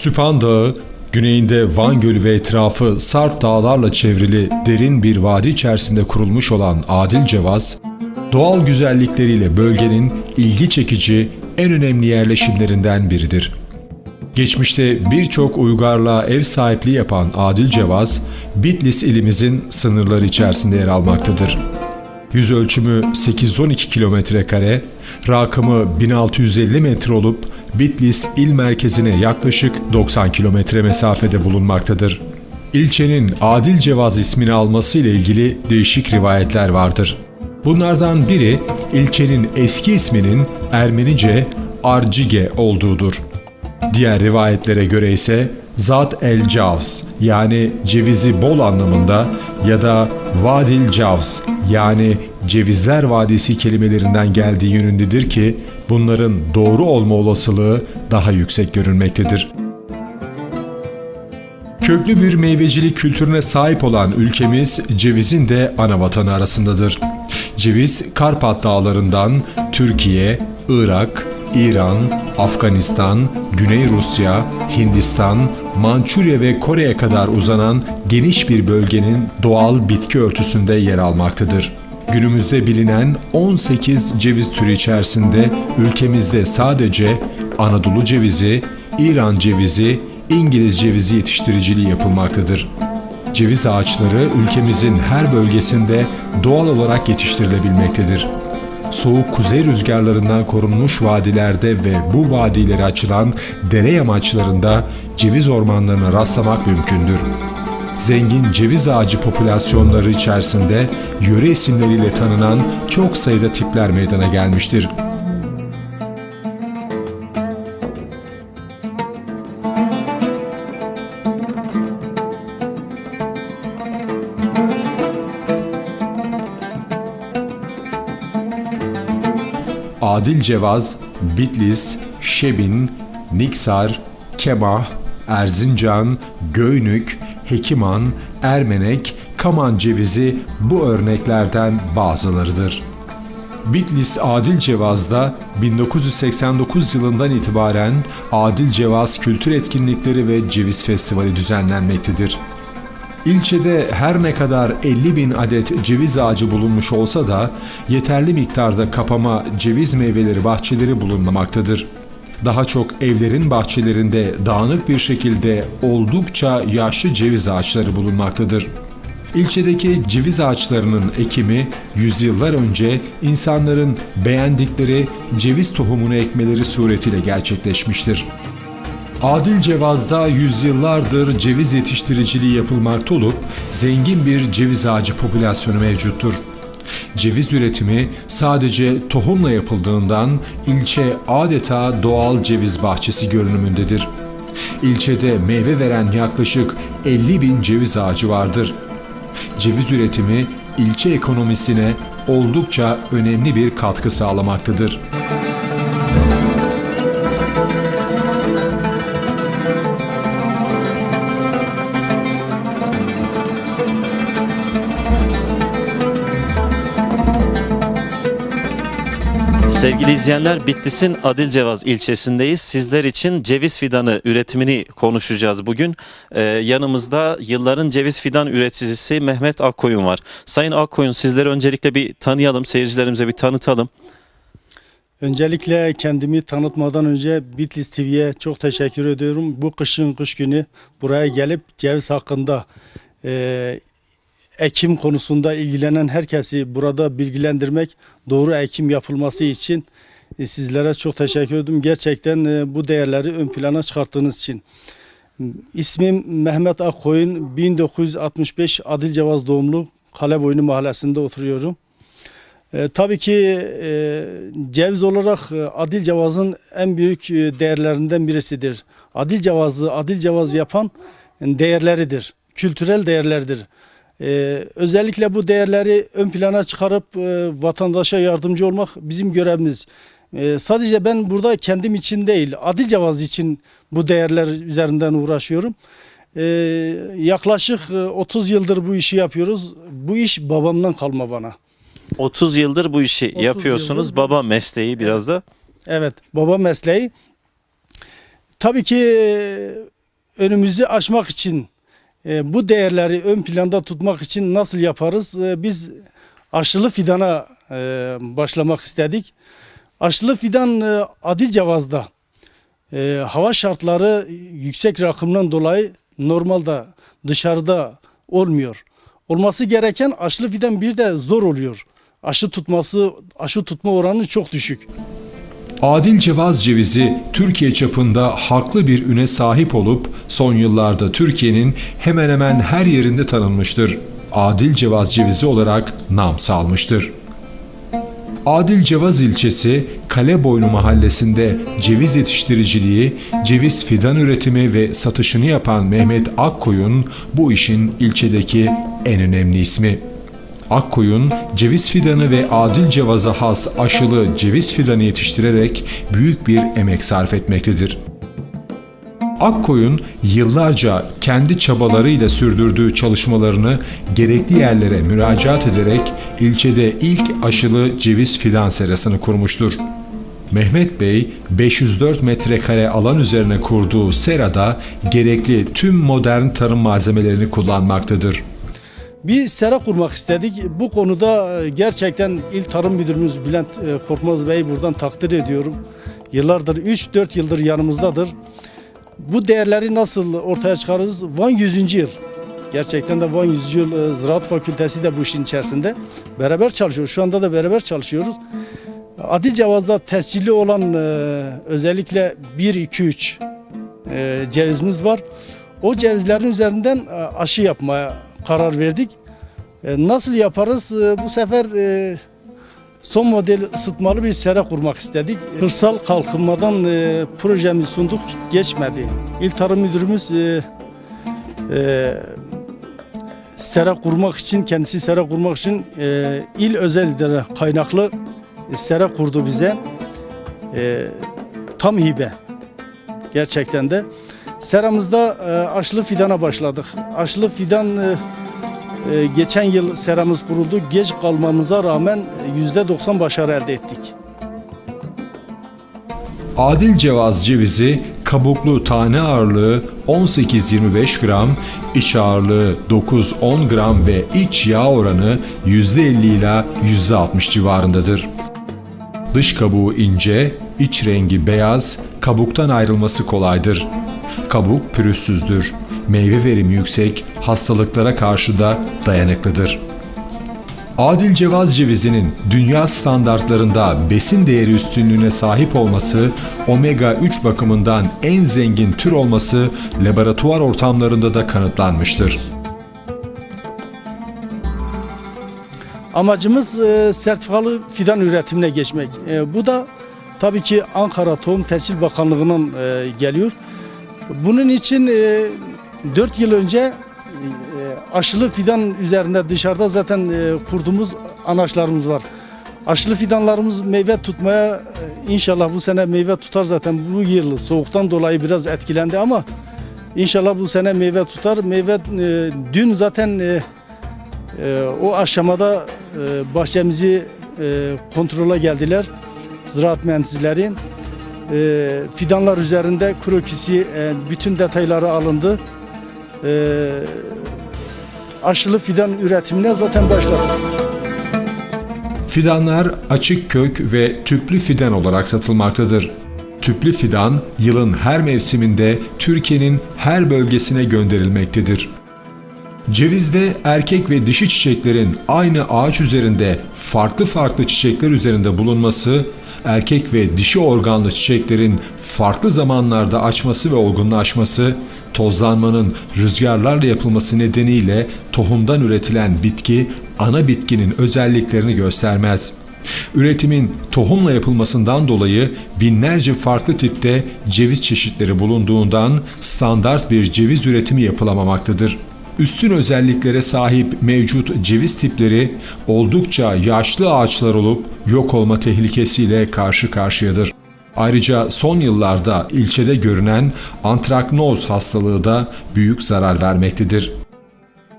Süphan Dağı, güneyinde Van Gölü ve etrafı Sarp dağlarla çevrili derin bir vadi içerisinde kurulmuş olan Adil Cevaz, doğal güzellikleriyle bölgenin ilgi çekici en önemli yerleşimlerinden biridir. Geçmişte birçok uygarlığa ev sahipliği yapan Adil Cevaz, Bitlis ilimizin sınırları içerisinde yer almaktadır. Yüz ölçümü 812 kilometre kare, rakımı 1650 metre olup Bitlis il merkezine yaklaşık 90 kilometre mesafede bulunmaktadır. İlçenin Adil Cevaz ismini alması ile ilgili değişik rivayetler vardır. Bunlardan biri ilçenin eski isminin Ermenice Arcige olduğudur. Diğer rivayetlere göre ise Zat el Cavs yani cevizi bol anlamında ya da Vadil Cavs yani cevizler vadisi kelimelerinden geldiği yönündedir ki bunların doğru olma olasılığı daha yüksek görünmektedir. Köklü bir meyvecilik kültürüne sahip olan ülkemiz cevizin de ana vatanı arasındadır. Ceviz Karpat dağlarından Türkiye, Irak, İran, Afganistan, Güney Rusya, Hindistan, Mançurya ve Kore'ye kadar uzanan geniş bir bölgenin doğal bitki örtüsünde yer almaktadır. Günümüzde bilinen 18 ceviz türü içerisinde ülkemizde sadece Anadolu cevizi, İran cevizi, İngiliz cevizi yetiştiriciliği yapılmaktadır. Ceviz ağaçları ülkemizin her bölgesinde doğal olarak yetiştirilebilmektedir. Soğuk kuzey rüzgarlarından korunmuş vadilerde ve bu vadilere açılan dere yamaçlarında ceviz ormanlarına rastlamak mümkündür. Zengin ceviz ağacı popülasyonları içerisinde yöre isimleriyle tanınan çok sayıda tipler meydana gelmiştir. Adil Cevaz, Bitlis, Şebin, Niksar, Kemah, Erzincan, Göynük, Hekiman, Ermenek, Kaman cevizi bu örneklerden bazılarıdır. Bitlis Adil Cevaz'da 1989 yılından itibaren Adil Cevaz Kültür Etkinlikleri ve Ceviz Festivali düzenlenmektedir. İlçede her ne kadar 50 bin adet ceviz ağacı bulunmuş olsa da yeterli miktarda kapama ceviz meyveleri bahçeleri bulunmamaktadır. Daha çok evlerin bahçelerinde dağınık bir şekilde oldukça yaşlı ceviz ağaçları bulunmaktadır. İlçedeki ceviz ağaçlarının ekimi yüzyıllar önce insanların beğendikleri ceviz tohumunu ekmeleri suretiyle gerçekleşmiştir. Adil Cevaz'da yüzyıllardır ceviz yetiştiriciliği yapılmakta olup zengin bir ceviz ağacı popülasyonu mevcuttur. Ceviz üretimi sadece tohumla yapıldığından ilçe adeta doğal ceviz bahçesi görünümündedir. İlçede meyve veren yaklaşık 50 bin ceviz ağacı vardır. Ceviz üretimi ilçe ekonomisine oldukça önemli bir katkı sağlamaktadır. Sevgili izleyenler Bitlis'in Adilcevaz ilçesindeyiz. Sizler için ceviz fidanı üretimini konuşacağız bugün. Ee, yanımızda yılların ceviz fidan üreticisi Mehmet Akkoyun var. Sayın Akkoyun sizleri öncelikle bir tanıyalım, seyircilerimize bir tanıtalım. Öncelikle kendimi tanıtmadan önce Bitlis TV'ye çok teşekkür ediyorum. Bu kışın kış günü buraya gelip ceviz hakkında e, ekim konusunda ilgilenen herkesi burada bilgilendirmek, doğru ekim yapılması için e, sizlere çok teşekkür ediyorum. Gerçekten e, bu değerleri ön plana çıkarttığınız için. İsmim Mehmet Akkoyun, 1965 Adilcevaz doğumlu Kaleboynu mahallesinde oturuyorum. E, tabii ki e, ceviz olarak e, Adil Cevaz'ın en büyük değerlerinden birisidir. Adil Cevaz'ı Adil Cevaz yapan değerleridir. Kültürel değerlerdir. E, özellikle bu değerleri ön plana çıkarıp e, vatandaşa yardımcı olmak bizim görevimiz. E, sadece ben burada kendim için değil, Adil Cevaz için bu değerler üzerinden uğraşıyorum. E, yaklaşık e, 30 yıldır bu işi yapıyoruz. Bu iş babamdan kalma bana. 30 yıldır bu işi 30 yapıyorsunuz. yıldır Baba mesleği biraz da. Evet, baba mesleği. tabii ki e, önümüzü aşmak için e, bu değerleri ön planda tutmak için nasıl yaparız? E, biz aşılı fidana e, başlamak istedik. Aşılı fidan e, Adil Cevaz'da hava şartları yüksek rakımdan dolayı normalde dışarıda olmuyor. Olması gereken aşılı fidan bir de zor oluyor. Aşı tutması, aşı tutma oranı çok düşük. Adil Cevaz cevizi Türkiye çapında haklı bir üne sahip olup son yıllarda Türkiye'nin hemen hemen her yerinde tanınmıştır. Adil Cevaz cevizi olarak nam salmıştır. Adil Cevaz ilçesi Kaleboynu mahallesinde ceviz yetiştiriciliği, ceviz fidan üretimi ve satışını yapan Mehmet Akkoyun bu işin ilçedeki en önemli ismi. Akkoyun, ceviz fidanı ve adil cevaza has aşılı ceviz fidanı yetiştirerek büyük bir emek sarf etmektedir. Akkoyun yıllarca kendi çabalarıyla sürdürdüğü çalışmalarını gerekli yerlere müracaat ederek ilçede ilk aşılı ceviz fidan serasını kurmuştur. Mehmet Bey 504 metrekare alan üzerine kurduğu serada gerekli tüm modern tarım malzemelerini kullanmaktadır. Bir sera kurmak istedik. Bu konuda e, gerçekten İl Tarım Müdürümüz Bülent e, Korkmaz Bey'i buradan takdir ediyorum. Yıllardır, 3-4 yıldır yanımızdadır. Bu değerleri nasıl ortaya çıkarırız? Van 100. yıl. Gerçekten de Van 100. yıl e, Ziraat Fakültesi de bu işin içerisinde. Beraber çalışıyoruz. Şu anda da beraber çalışıyoruz. Adil Cevaz'da tescilli olan özellikle 1, 2, 3 e, cevizimiz var. O cevizlerin üzerinden aşı yapmaya karar verdik. E, Nasıl yaparız? E, Bu sefer e, son model ısıtmalı bir sera kurmak istedik. Kırsal kalkınmadan e, projemizi sunduk, geçmedi. İl Tarım Müdürümüz e, kurmak için, kendisi sera kurmak için il özel kaynaklı e, kurdu bize. Tam hibe. Gerçekten de. Seramızda e, aşılı fidana başladık. Aşılı fidan e, e, geçen yıl seramız kuruldu. Geç kalmamıza rağmen %90 başarı elde ettik. Adil Cevaz cevizi kabuklu tane ağırlığı 18-25 gram, iç ağırlığı 9-10 gram ve iç yağ oranı %50 ila %60 civarındadır. Dış kabuğu ince, iç rengi beyaz, kabuktan ayrılması kolaydır. Kabuk pürüzsüzdür. Meyve verimi yüksek, hastalıklara karşı da dayanıklıdır. Adil cevaz cevizinin dünya standartlarında besin değeri üstünlüğüne sahip olması, omega 3 bakımından en zengin tür olması laboratuvar ortamlarında da kanıtlanmıştır. Amacımız e, sertifikalı fidan üretimine geçmek. E, bu da tabii ki Ankara Tohum Tescil Bakanlığı'ndan e, geliyor. Bunun için e, 4 yıl önce e, aşılı fidan üzerinde dışarıda zaten e, kurduğumuz anaçlarımız var. Aşılı fidanlarımız meyve tutmaya e, inşallah bu sene meyve tutar zaten bu yıl soğuktan dolayı biraz etkilendi ama inşallah bu sene meyve tutar. Meyve e, dün zaten e, e, o aşamada e, bahçemizi e, kontrola geldiler. Ziraat mühendisleri. E, fidanlar üzerinde krokisi, e, bütün detayları alındı. E, aşılı fidan üretimine zaten başladık. Fidanlar açık kök ve tüplü fidan olarak satılmaktadır. Tüplü fidan yılın her mevsiminde Türkiye'nin her bölgesine gönderilmektedir. Cevizde erkek ve dişi çiçeklerin aynı ağaç üzerinde farklı farklı çiçekler üzerinde bulunması, erkek ve dişi organlı çiçeklerin farklı zamanlarda açması ve olgunlaşması, tozlanmanın rüzgarlarla yapılması nedeniyle tohumdan üretilen bitki ana bitkinin özelliklerini göstermez. Üretimin tohumla yapılmasından dolayı binlerce farklı tipte ceviz çeşitleri bulunduğundan standart bir ceviz üretimi yapılamamaktadır. Üstün özelliklere sahip mevcut ceviz tipleri oldukça yaşlı ağaçlar olup yok olma tehlikesiyle karşı karşıyadır. Ayrıca son yıllarda ilçede görünen antraknoz hastalığı da büyük zarar vermektedir.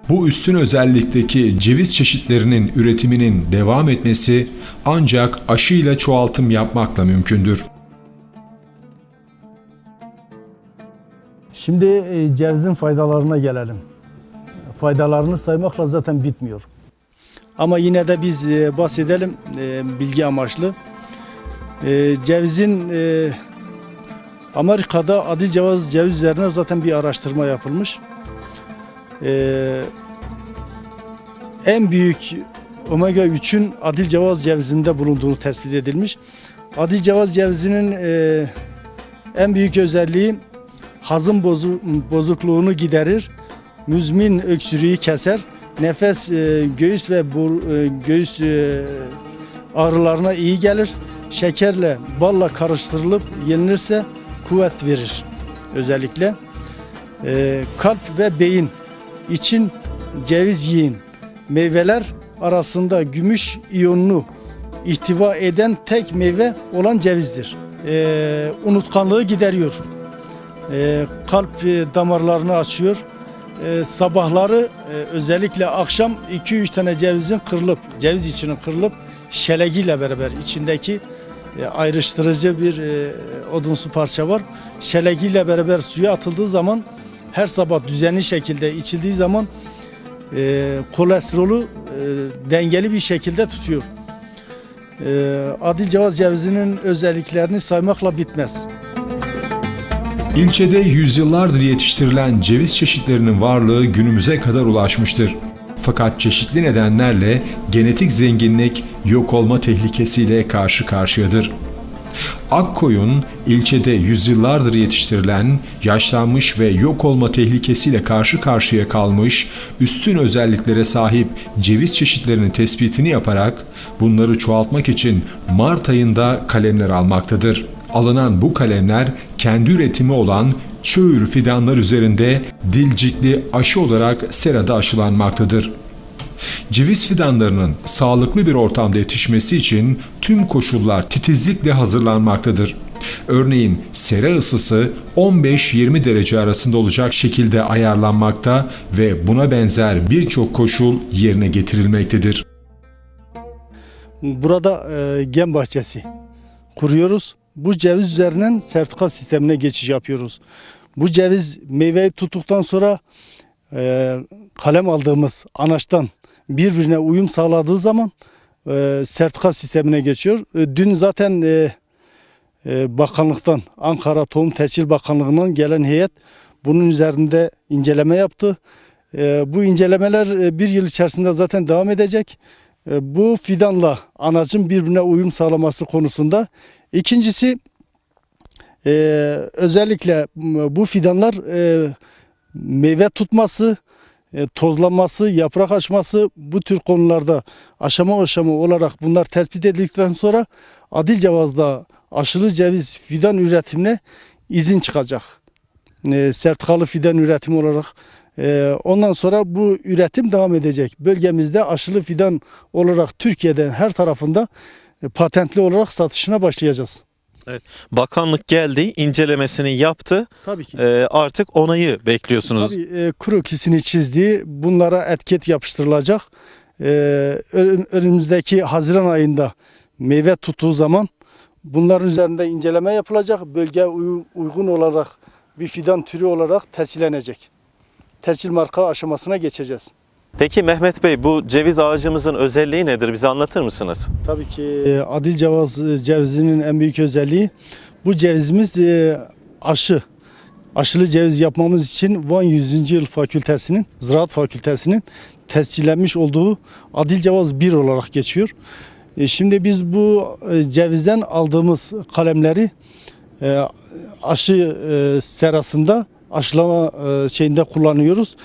Bu üstün özellikteki ceviz çeşitlerinin üretiminin devam etmesi ancak aşıyla çoğaltım yapmakla mümkündür. Şimdi e, cevizin faydalarına gelelim. Faydalarını saymakla zaten bitmiyor. Ama yine de biz e, bahsedelim e, bilgi amaçlı. E, Cevizin Amerika'da adil ceviz ceviz üzerine zaten bir araştırma yapılmış. En büyük omega 3'ün adil ceviz cevizinde bulunduğu tespit edilmiş. Adil ceviz cevizinin en büyük özelliği hazım bozu- bozukluğunu giderir, müzmin öksürüğü keser, nefes, e, göğüs ve bur- e, göğüs e, ağrılarına iyi gelir. Şekerle, balla karıştırılıp yenilirse kuvvet verir özellikle. E, kalp ve beyin için ceviz yiyin. Meyveler arasında gümüş iyonunu ihtiva eden tek meyve olan cevizdir. E, unutkanlığı gideriyor. E, kalp e, damarlarını açıyor. E, sabahları e, özellikle akşam 2-3 tane cevizin kırılıp, ceviz içinin kırılıp şelegiyle beraber içindeki e, ayrıştırıcı bir odunsu parça var. Şelegiyle beraber suya atıldığı zaman her sabah düzenli şekilde içildiği zaman e, kolesterolü dengeli bir şekilde tutuyor. E, Adil Cevaz cevizinin özelliklerini saymakla bitmez. İlçede yüzyıllardır yetiştirilen ceviz çeşitlerinin varlığı günümüze kadar ulaşmıştır. Fakat çeşitli nedenlerle genetik zenginlik yok olma tehlikesiyle karşı karşıyadır. Akkoyun ilçede yüzyıllardır yetiştirilen, yaşlanmış ve yok olma tehlikesiyle karşı karşıya kalmış, üstün özelliklere sahip ceviz çeşitlerinin tespitini yaparak bunları çoğaltmak için Mart ayında kalemler almaktadır. Alınan bu kalemler kendi üretimi olan çöğür fidanlar üzerinde dilcikli aşı olarak serada aşılanmaktadır. Ceviz fidanlarının sağlıklı bir ortamda yetişmesi için tüm koşullar titizlikle hazırlanmaktadır. Örneğin sera ısısı 15-20 derece arasında olacak şekilde ayarlanmakta ve buna benzer birçok koşul yerine getirilmektedir. Burada e, gen bahçesi kuruyoruz. Bu ceviz üzerinden sertifika sistemine geçiş yapıyoruz. Bu ceviz meyveyi tuttuktan sonra e, kalem aldığımız anaçtan birbirine uyum sağladığı zaman e, sertifika sistemine geçiyor. E, dün zaten e, e, bakanlıktan Ankara Tohum Tescil Bakanlığı'ndan gelen heyet bunun üzerinde inceleme yaptı. E, bu incelemeler e, bir yıl içerisinde zaten devam edecek. E, bu fidanla anacın birbirine uyum sağlaması konusunda. İkincisi e, özellikle bu fidanlar e, meyve tutması, tozlanması, yaprak açması bu tür konularda aşama aşama olarak bunlar tespit edildikten sonra Adil Cevaz'da aşılı ceviz fidan üretimine izin çıkacak. E, sertifikalı fidan üretimi olarak Ondan sonra bu üretim devam edecek. Bölgemizde aşılı fidan olarak Türkiye'de her tarafında e, patentli olarak satışına başlayacağız. Bakanlık geldi, incelemesini yaptı. Tabii ki. Ee, artık onayı bekliyorsunuz. Tabii e, krokisini çizdi. Bunlara etiket yapıştırılacak. Ee, ön- önümüzdeki Haziran ayında meyve tuttuğu zaman bunların üzerinde inceleme yapılacak. Bölge uy- uygun olarak bir fidan türü olarak tescillenecek. Tescil marka aşamasına geçeceğiz. Peki Mehmet Bey bu ceviz ağacımızın özelliği nedir? Bize anlatır mısınız? Tabii ki e, Adil Cevaz e, cevizinin en büyük özelliği bu cevizimiz e, aşı. Aşılı ceviz yapmamız için Van 100. Yıl Fakültesinin, Ziraat Fakültesinin tescillenmiş olduğu Adil Cevaz 1 olarak geçiyor. E, Şimdi biz bu cevizden aldığımız kalemleri aşı serasında aşılama e, şeyinde kullanıyoruz.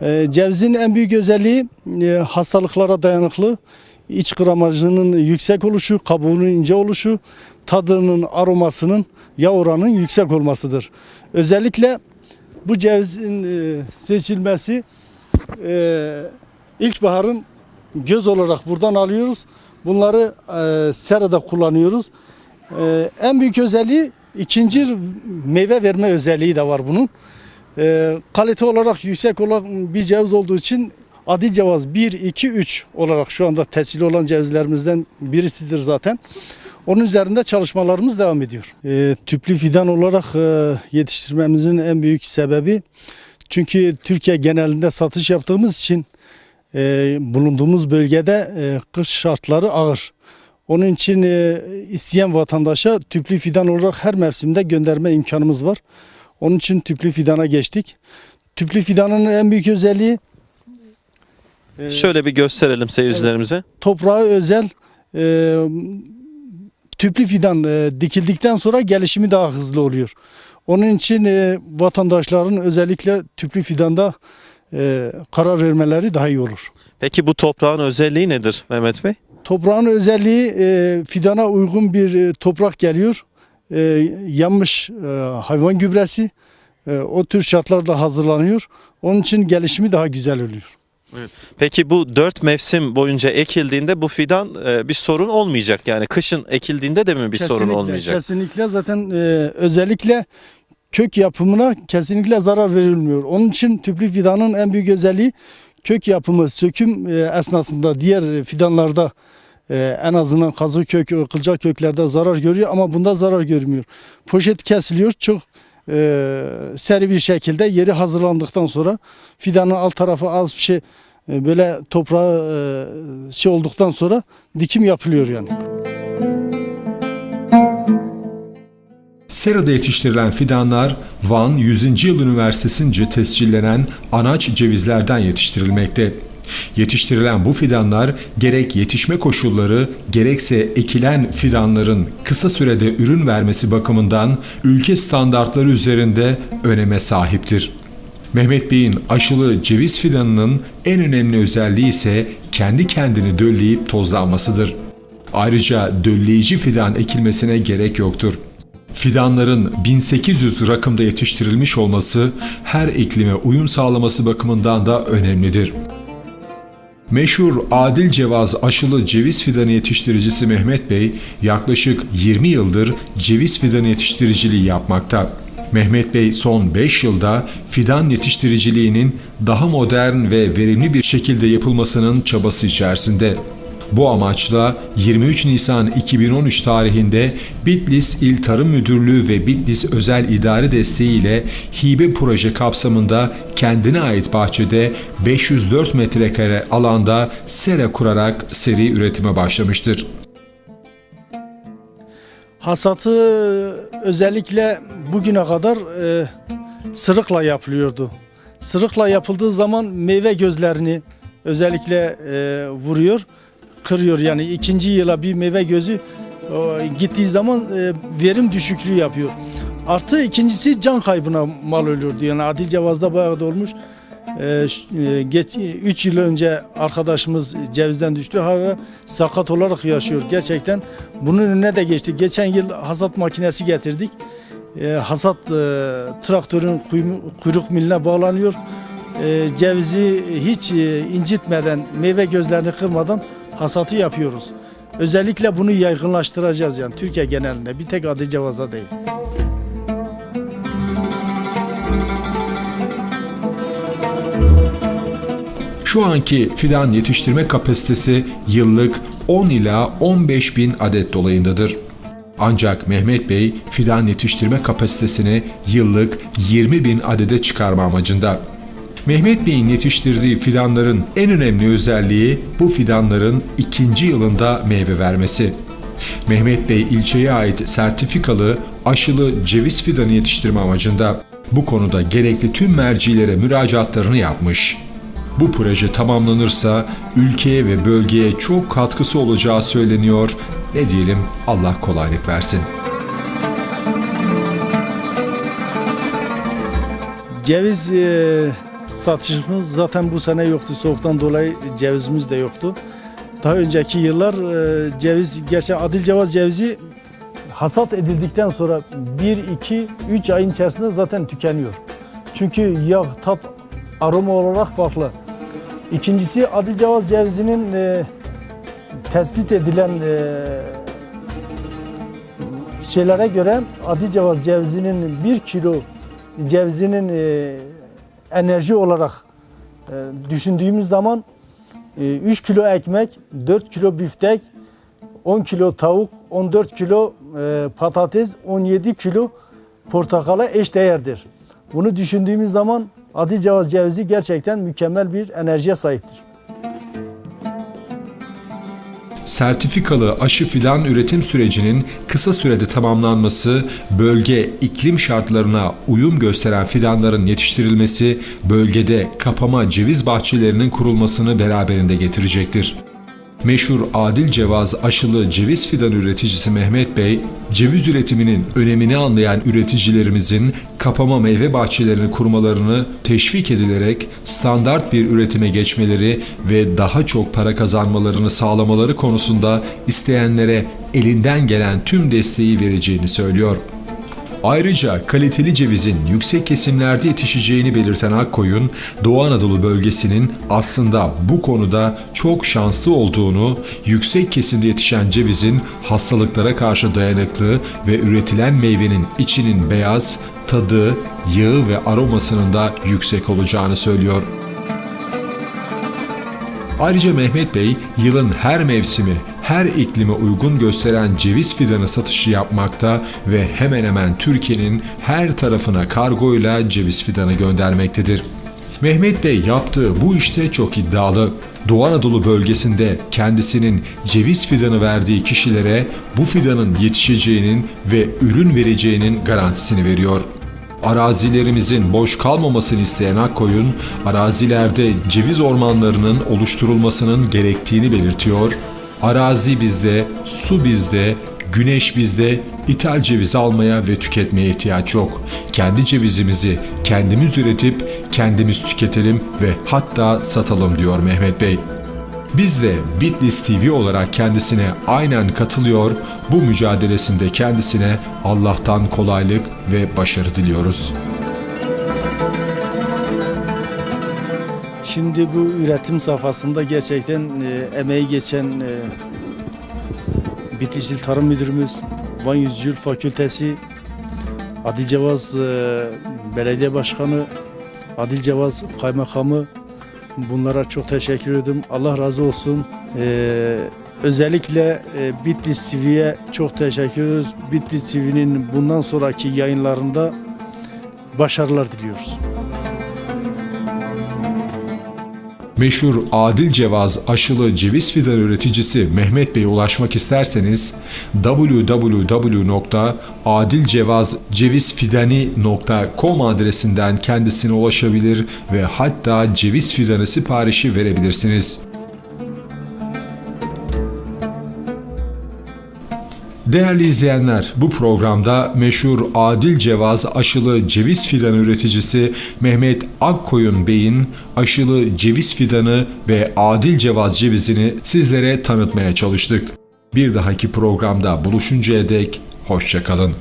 E, Cevizin en büyük özelliği e, hastalıklara dayanıklı, iç gramajının yüksek oluşu, kabuğunun ince oluşu, tadının, aromasının, yağ oranının yüksek olmasıdır. Özellikle bu cevizin seçilmesi ilkbaharın göz olarak buradan alıyoruz. Bunları serada kullanıyoruz. En büyük özelliği ikinci meyve verme özelliği de var bunun. E, kalite olarak yüksek olan bir ceviz olduğu için Adil Cevaz 1, 2, 3 olarak şu anda tescil olan cevizlerimizden birisidir zaten. Onun üzerinde çalışmalarımız devam ediyor. E, tüplü fidan olarak e, yetiştirmemizin en büyük sebebi çünkü Türkiye genelinde satış yaptığımız için e, bulunduğumuz bölgede e, kış şartları ağır. Onun için e, isteyen vatandaşa tüplü fidan olarak her mevsimde gönderme imkanımız var. Onun için tüplü fidana geçtik. Tüplü fidanın en büyük özelliği e, Şöyle bir gösterelim seyircilerimize. toprağa özel e, tüplü fidan e, dikildikten sonra gelişimi daha hızlı oluyor. Onun için e, vatandaşların özellikle tüplü fidanda e, karar vermeleri daha iyi olur. Peki bu toprağın özelliği nedir Mehmet Bey? Toprağın özelliği e, fidana uygun bir e, toprak geliyor. E, yanmış e, hayvan gübresi e, o tür şartlarda hazırlanıyor. Onun için gelişimi daha güzel oluyor. Peki bu dört mevsim boyunca ekildiğinde bu fidan e, bir sorun olmayacak. Yani kışın ekildiğinde de mi bir sorun Kesinlikle, olmayacak? Kesinlikle zaten e, özellikle kök yapımına kesinlikle zarar verilmiyor. Onun için tüplü fidanın en büyük özelliği kök yapımı söküm e, esnasında diğer fidanlarda e, en azından kazı kök, kılcal köklerde zarar görüyor ama bunda zarar görmüyor. Poşet kesiliyor çok e, seri bir şekilde yeri hazırlandıktan sonra fidanın alt tarafı az bir şey e, böyle toprağı e, şey olduktan sonra dikim yapılıyor yani. Serada yetiştirilen fidanlar Van 100. Yıl Üniversitesi'nce tescillenen anaç cevizlerden yetiştirilmekte. Yetiştirilen bu fidanlar gerek yetişme koşulları gerekse ekilen fidanların kısa sürede ürün vermesi bakımından ülke standartları üzerinde öneme sahiptir. Mehmet Bey'in aşılı ceviz fidanının en önemli özelliği ise kendi kendini dölleyip tozlanmasıdır. Ayrıca dölleyici fidan ekilmesine gerek yoktur. Fidanların 1800 rakımda yetiştirilmiş olması her iklime uyum sağlaması bakımından da önemlidir. Meşhur Adil Cevaz aşılı ceviz fidanı yetiştiricisi Mehmet Bey yaklaşık 20 yıldır ceviz fidanı yetiştiriciliği yapmakta. Mehmet Bey son 5 yılda fidan yetiştiriciliğinin daha modern ve verimli bir şekilde yapılmasının çabası içerisinde. Bu amaçla 23 Nisan 2013 tarihinde Bitlis İl Tarım Müdürlüğü ve Bitlis Özel İdare Desteği ile hibe proje kapsamında kendine ait bahçede 504 metrekare alanda sera kurarak seri üretime başlamıştır. Hasatı özellikle bugüne kadar e, sırıkla yapılıyordu. Sırıkla yapıldığı zaman meyve gözlerini özellikle e, vuruyor, kırıyor. Yani ikinci yıla bir meyve gözü o, gittiği zaman e, verim düşüklüğü yapıyor. Artı ikincisi can kaybına mal ölüyordu. Yani Adil Cevaz'da bayağı da olmuş. E, ş- e, geç 3 yıl önce arkadaşımız cevizden düştü. Hala sakat olarak yaşıyor gerçekten. Bunun önüne de geçti. Geçen yıl hasat makinesi getirdik. E, hasat e, traktörün kuyruk miline bağlanıyor. E, cevizi hiç e, incitmeden, meyve gözlerini kırmadan hasatı yapıyoruz. Özellikle bunu yaygınlaştıracağız yani Türkiye genelinde. Bir tek Adil Cevaz'da değil. Şu anki fidan yetiştirme kapasitesi yıllık 10 ila 15 bin adet dolayındadır. Ancak Mehmet Bey fidan yetiştirme kapasitesini yıllık 20 bin adede çıkarma amacında. Mehmet Bey'in yetiştirdiği fidanların en önemli özelliği bu fidanların ikinci yılında meyve vermesi. Mehmet Bey ilçeye ait sertifikalı aşılı ceviz fidanı yetiştirme amacında bu konuda gerekli tüm mercilere müracaatlarını yapmış. Bu proje tamamlanırsa ülkeye ve bölgeye çok katkısı olacağı söyleniyor. Ne diyelim Allah kolaylık versin. Ceviz e, satışımız zaten bu sene yoktu. Soğuktan dolayı cevizimiz de yoktu. Daha önceki yıllar e, ceviz, gerçi Adil Cevaz cevizi hasat edildikten sonra 1, 2, 3 ayın içerisinde zaten tükeniyor. Çünkü yağ, tat, aroma olarak farklı. İkincisi Adil Cevaz cevizinin e, tespit edilen e, şeylere göre Adil Cevaz cevizinin 1 kilo cevizinin e, enerji olarak e, düşündüğümüz zaman 3 kilo ekmek, 4 kilo biftek, 10 kilo tavuk, 14 kilo e, patates, 17 kilo portakala eş değerdir. Bunu düşündüğümüz zaman Adil Cevaz cevizi gerçekten mükemmel bir enerjiye sahiptir. Sertifikalı aşı fidan üretim sürecinin kısa sürede tamamlanması, bölge iklim şartlarına uyum gösteren fidanların yetiştirilmesi, bölgede kapama ceviz bahçelerinin kurulmasını beraberinde getirecektir. Meşhur Adil Cevaz aşılı ceviz fidan üreticisi Mehmet Bey, ceviz üretiminin önemini anlayan üreticilerimizin kapama meyve bahçelerini kurmalarını teşvik edilerek standart bir üretime geçmeleri ve daha çok para kazanmalarını sağlamaları konusunda isteyenlere elinden gelen tüm desteği vereceğini söylüyor. Ayrıca kaliteli cevizin yüksek kesimlerde yetişeceğini belirten Akkoyun, Doğu Anadolu bölgesinin aslında bu konuda çok şanslı olduğunu, yüksek kesimde yetişen cevizin hastalıklara karşı dayanıklı ve üretilen meyvenin içinin beyaz, tadı, yağı ve aromasının da yüksek olacağını söylüyor. Ayrıca Mehmet Bey yılın her mevsimi, her iklime uygun gösteren ceviz fidanı satışı yapmakta ve hemen hemen Türkiye'nin her tarafına kargoyla ceviz fidanı göndermektedir. Mehmet Bey yaptığı bu işte çok iddialı. Doğu Anadolu bölgesinde kendisinin ceviz fidanı verdiği kişilere bu fidanın yetişeceğinin ve ürün vereceğinin garantisini veriyor. Arazilerimizin boş kalmamasını isteyen Akkoyun, arazilerde ceviz ormanlarının oluşturulmasının gerektiğini belirtiyor. Arazi bizde, su bizde, güneş bizde, ithal ceviz almaya ve tüketmeye ihtiyaç yok. Kendi cevizimizi kendimiz üretip kendimiz tüketelim ve hatta satalım diyor Mehmet Bey. Biz de Bitlis TV olarak kendisine aynen katılıyor, bu mücadelesinde kendisine Allah'tan kolaylık ve başarı diliyoruz. Şimdi bu üretim safhasında gerçekten e, emeği geçen e, Bitlis İl Tarım Müdürümüz, Van Yüzyıl Fakültesi, Adil Cevaz e, Belediye Başkanı, Adil Cevaz Kaymakamı bunlara çok teşekkür ederim. Allah razı olsun. E, özellikle e, Bitlis TV'ye çok teşekkür ediyoruz. Bitlis TV'nin bundan sonraki yayınlarında başarılar diliyoruz. Meşhur Adil Cevaz aşılı ceviz fidan üreticisi Mehmet Bey'e ulaşmak isterseniz www.adilcevazcevizfidani.com adresinden kendisine ulaşabilir ve hatta ceviz fidanı siparişi verebilirsiniz. Değerli izleyenler, bu programda meşhur Adil Cevaz aşılı ceviz fidanı üreticisi Mehmet Akkoyun Bey'in aşılı ceviz fidanı ve Adil Cevaz cevizini sizlere tanıtmaya çalıştık. Bir dahaki programda buluşuncaya dek hoşçakalın.